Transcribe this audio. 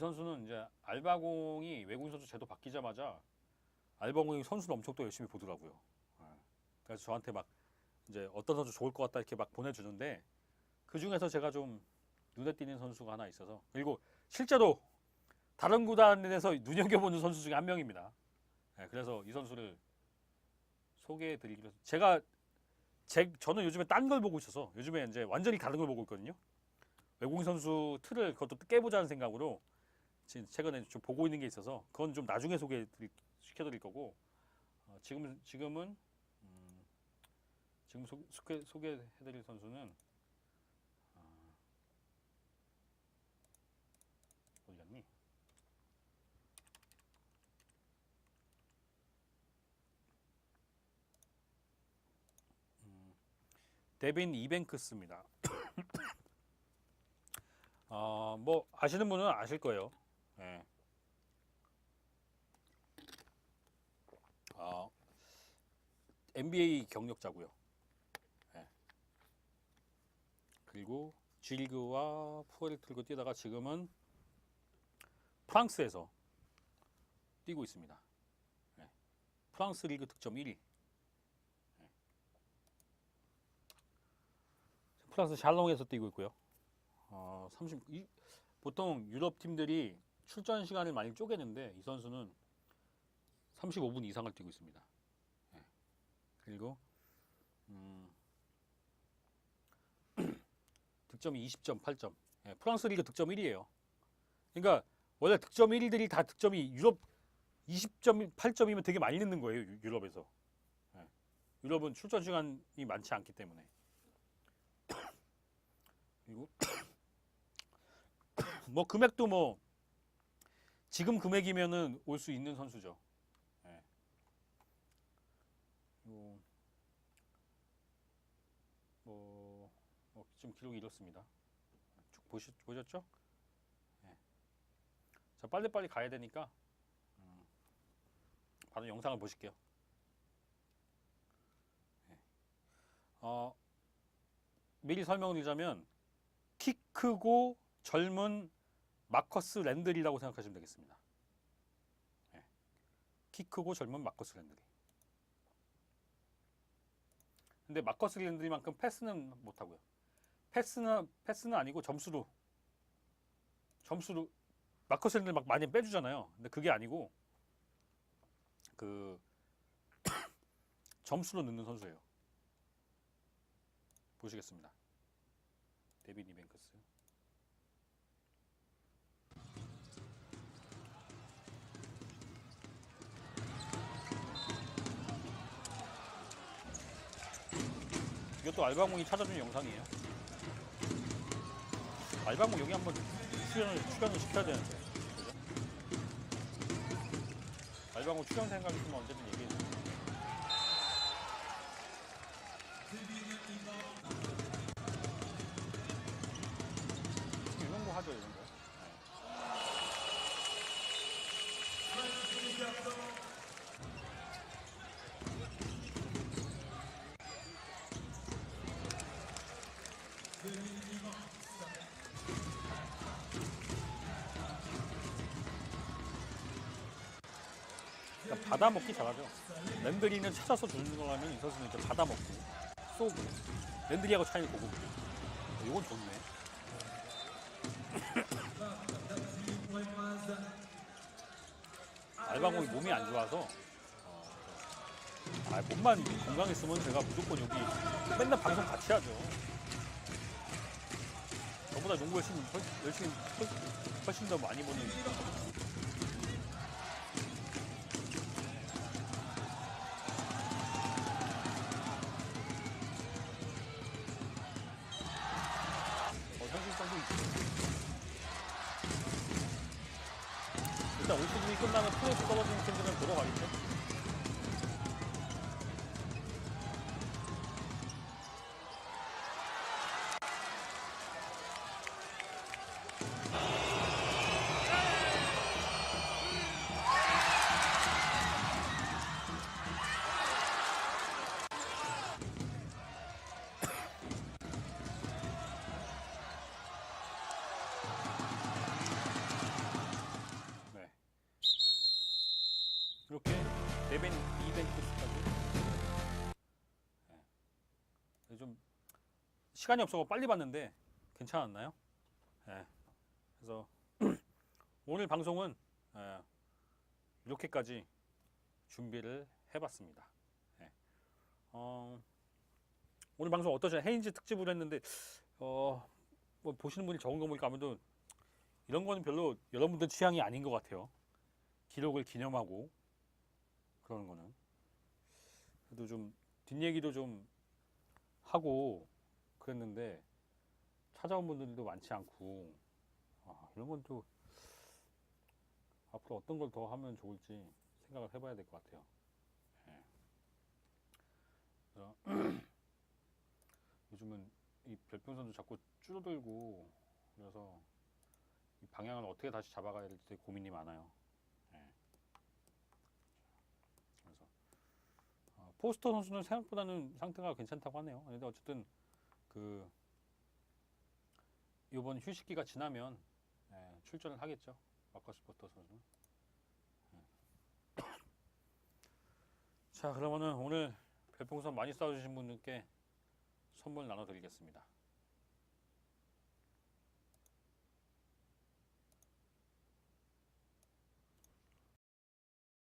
선수는 이제 알바공이 외국인 선수 제도 바뀌자마자 알바공이 선수를 엄청 또 열심히 보더라고요. 예. 그래서 저한테 막 이제 어떤 선수 좋을 것 같다 이렇게 막 보내주는데 그 중에서 제가 좀 눈에 띄는 선수가 하나 있어서 그리고 실제로 다른 구단에서 눈여겨보는 선수 중에 한 명입니다. 예, 그래서 이 선수를 소개해드리기로 해서 제가 제, 저는 요즘에 딴 걸 보고 있어서 요즘에 이제 완전히 다른 걸 보고 있거든요. 외국인 선수 틀을 그것도 깨보자는 생각으로 최근에 좀 보고 있는 게 있어서 그건 좀 나중에 소개 시켜드릴 거고 어, 지금 지금은 음, 지금 소, 소개 소개해드릴 선수는 어, 어디 갔니? 음, 데빈 이뱅크스입니다. 어, 뭐 아시는 분은 아실 거예요. 예. 어, NBA 경력자고요. 예. 그리고 G리그와 푸에르토리코 뛰다가 지금은 프랑스에서 뛰고 있습니다. 예. 프랑스 리그 득점 1위. 예. 프랑스 샬롱에서 뛰고 있고요. 어, 30, 이, 보통 유럽 팀들이 출전 시간을 많이 쪼개는데 이 선수는 35분 이상을 뛰고 있습니다. 예. 그리고 음, 득점이 20점, 8점. 예, 프랑스 리그 득점 1위예요. 그러니까 원래 득점 1위들이 다 득점이 유럽 20점, 8점이면 되게 많이 넣는 거예요. 유- 유럽에서. 예. 유럽은 출전 시간이 많지 않기 때문에. 그리고 뭐 금액도 뭐 지금 금액이면은 올 수 있는 선수죠. 예. 요, 뭐, 뭐 지금 기록이 이렇습니다. 쭉 보시, 보셨죠? 예. 자 빨리 빨리 가야 되니까 음, 바로 영상을 보실게요. 예. 어, 미리 설명드리자면 키 크고 젊은 마커스 랜들이라고 생각하시면 되겠습니다. 예. 키 크고 젊은 마커스 랜들이. 근데 마커스 랜들이만큼 패스는 못하고요. 패스는 패스는 아니고 점수로 점수로 마커스 랜들 막 많이 빼주잖아요. 근데 그게 아니고 그 점수로 넣는 선수예요. 보시겠습니다. 데빈 이뱅크스. 이것도 알바공이 찾아준 영상이에요. 알바공 여기 한번 출연을, 출연을 시켜야 되는데. 그죠? 알바공 출연 생각 있으면 언제든 얘기해주세요. 이런 거 하죠, 이런 거. 그러니까 받아 먹기 잘하죠. 랜드리는 찾아서 주는 거라면 이 선수는 이제 받아 먹고 쏘고 랜드리하고 차이 보고 이건 좋네. 알바공이 몸이 안 좋아서 어, 아, 몸만 건강했으면 제가 무조건 여기 맨날 방송 같이 하죠. 저보다 농구 열심히 훨- 열심히 훨- 훨씬 더 많이 보는 어, 현실성도 있고. 일단 올 시즌이 끝나면 플레이오프 떨어지는 팀들은 들어가겠죠? 벤 이벤트스까지. 예. 좀 시간이 없어서 빨리 봤는데 괜찮았나요? 예. 그래서 오늘 방송은 예, 이렇게까지 준비를 해봤습니다. 예. 어, 오늘 방송 어떠세요? 헤인즈 특집으로 했는데 어, 뭐 보시는 분이 적은 거 보니까 아무래도 이런 거는 별로 여러분들 취향이 아닌 것 같아요. 기록을 기념하고 그러는 거는 그래도 좀 뒷얘기도 좀 하고 그랬는데 찾아온 분들도 많지 않고 아, 이런 건 또 앞으로 어떤 걸 더 하면 좋을지 생각을 해봐야 될 것 같아요. 예. 그래서 요즘은 이 별풍선도 자꾸 줄어들고 그래서 이 방향을 어떻게 다시 잡아가야 될지 고민이 많아요. 예. 그래서 어, 포스터 선수는 생각보다는 상태가 괜찮다고 하네요. 근데 어쨌든 그 이번 휴식기가 지나면 예, 출전을 하겠죠. 마커스 포스터 선수는. 예. 자 그러면은 오늘 별풍선 많이 쏴주신 분들께 선물 나눠드리겠습니다.